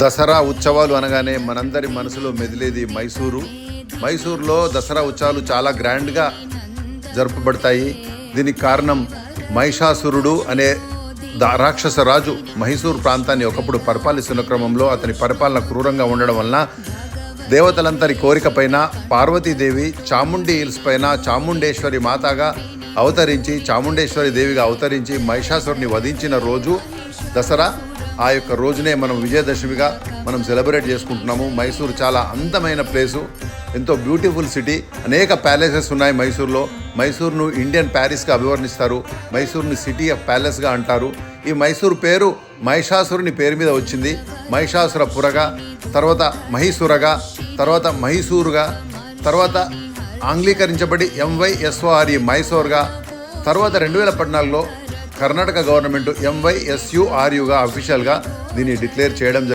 దసరా ఉత్సవాలు అనగానే మనందరి మనసులో మెదిలేది మైసూరు. మైసూరులో దసరా ఉత్సవాలు చాలా గ్రాండ్గా జరుపబడతాయి. దీనికి కారణం మహిషాసురుడు అనే రాక్షస రాజు మైసూరు ప్రాంతాన్ని ఒకప్పుడు పరిపాలిస్తున్న క్రమంలో అతని పరిపాలన క్రూరంగా ఉండడం వలన దేవతలంతరి కోరిక పైన పార్వతీదేవి చాముండి హిల్స్ పైన చాముండేశ్వరి మాతగా అవతరించి చాముండేశ్వరి దేవిగా అవతరించి మహిషాసురుని వధించిన రోజు దసరా. ఆ యొక్క రోజునే మనం విజయదశమిగా మనం సెలబ్రేట్ చేసుకుంటున్నాము. మైసూరు చాలా అందమైన ప్లేసు. ఎంతో బ్యూటిఫుల్ సిటీ. అనేక ప్యాలెసెస్ ఉన్నాయి మైసూర్లో. మైసూర్ను ఇండియన్ ప్యారిస్గా అభివర్ణిస్తారు. మైసూర్ని సిటీ ఆఫ్ ప్యాలెస్గా అంటారు. ఈ మైసూరు పేరు మహిషాసురుని పేరు మీద వచ్చింది. మహిషాసురపురగా తర్వాత మహీసురగా తర్వాత మహీసూరుగా తర్వాత ఆంగ్లీకరించబడి ఎంవైఎస్ఓఆర్ఈ మైసూర్గా తర్వాత రెండు వేల పద్నాలుగులో కర్ణాటక గవర్నమెంట్ ఎంవైఎస్యుఆర్యుగా అఫీషియల్గా దీన్ని డిక్లేర్ చేయడం జరిగింది